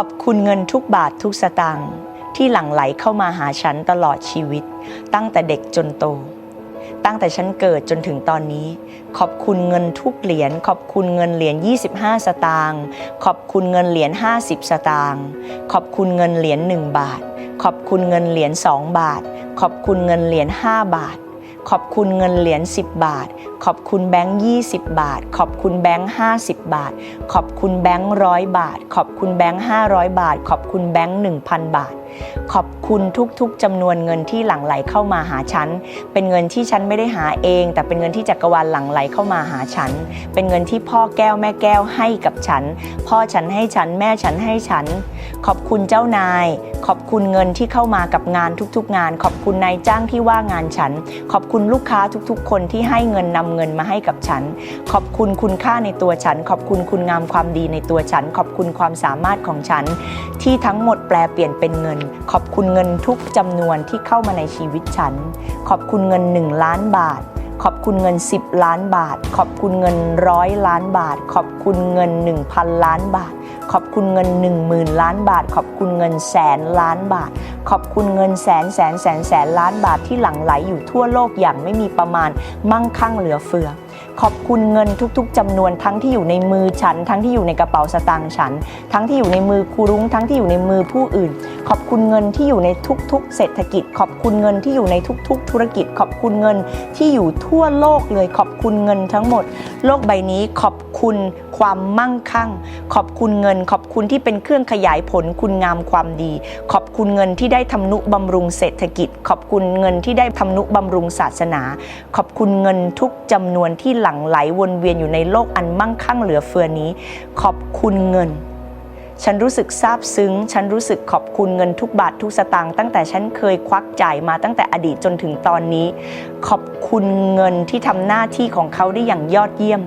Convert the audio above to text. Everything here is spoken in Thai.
ขอบคุณเงินทุกบาททุกสตางค์ที่หลั่งไหลเข้ามาหาฉันตลอดชีวิต ตั้งแต่เด็กจนโต ตั้งแต่ฉันเกิดจนถึงตอนนี้ ขอบคุณเงินทุกเหรียญขอบคุณเงินเหรียญ25 สตางค์ขอบคุณเงินเหรียญ50 สตางค์ขอบคุณเงินเหรียญ1บาท ขอบคุณเงินเหรียญ2บาท ขอบคุณเงินเหรียญ5บาท ขอบคุณเงินเหรียญ10 บาท ขอบคุณแบงค์20 บาท ขอบคุณแบงค์50 บาท ขอบคุณแบงค์ร้อยบาท ขอบคุณแบงค์500 บาท ขอบคุณแบงค์1,000 บาท ขอบคุณทุกๆจำนวนเงินที่หลั่งไหลเข้ามาหาฉัน เป็นเงินที่ฉันไม่ได้หาเอง แต่เป็นเงินที่จักรวาลหลั่งไหลเข้ามาหาฉัน เป็นเงินที่พ่อแก้วแม่แก้วให้กับฉัน พ่อฉันให้ฉันแม่ฉันให้ฉัน ขอบคุณเจ้านาย ขอบคุณเงินที่เข้ามากับงานทุกๆ งาน ขอบคุณนายจ้างที่ว่างานฉัน ขอบคุณลูกค้าทุกๆ คนที่ให้เงินนำเงินมาให้กับฉัน ขอบคุณคุณค่าในตัวฉัน ขอบคุณคุณงามความดีในตัวฉัน ขอบคุณความสามารถของฉัน ที่ทั้งหมดแปลเปลี่ยนเป็นเงิน ขอบคุณเงินทุกจำนวนที่เข้ามาในชีวิตฉัน ขอบคุณเงิน 1 ล้านบาทขอบคุณเงิน 10 ล้านบาท ขอบคุณเงินร้อยล้านบาท ขอบคุณเงิน 1,000 ล้านบาท ขอบคุณเงิน 1 0,000 ล้านบาท ขอบคุณเงินแสนล้านบาท ขอบคุณเงินแสนแสนแสนแสนล้านบาทที่หลั่งไหลอยู่ทั่วโลกอย่างไม่มีประมาณมั่งคั่งเหลือเฟือ ขอบคุณเงินทุก ๆจำนวนทั้งที่อยู่ในมือฉัน ทั้งที่อยู่ในกระเป๋าสตางค์ฉัน ทั้งที่อยู่ในมือครูรุ้งทั้งที่อยู่ในมือผู้อื่น ขอบคุณเงินที่อยู่ในทุก ๆ เศรษฐกิจ ขอบคุณเงินที่อยู่ในทุก ๆ ธุรกิจ ขอบคุณเงินที่อยู่ทั่วโลกเลย ขอบคุณเงินทั้งหมด โลกใบนี้ขอบคุณความมั่งคั่ง ขอบคุณเงิน ขอบคุณที่เป็นเครื่องขยายผลคุณงามความดี ขอบคุณเงินที่ได้ทำนุบำรุงเศรษฐกิจ ขอบคุณเงินที่ได้ทำนุบำรุงศาสนา ขอบคุณเงินทุกจำนวนที่หลั่งไหลวนเวียนอยู่ในโลกอันมั่งคั่งเหลือเฟือนี้ ขอบคุณเงิน ฉันรู้สึกซาบซึ้ง ฉันรู้สึกขอบคุณเงินทุกบาททุกสตางค์ตั้งแต่ฉันเคยควักจ่ายมาตั้งแต่อดีตจนถึงตอนนี้ ขอบคุณเงินที่ทำหน้าที่ของเขาได้อย่างยอดเยี่ยม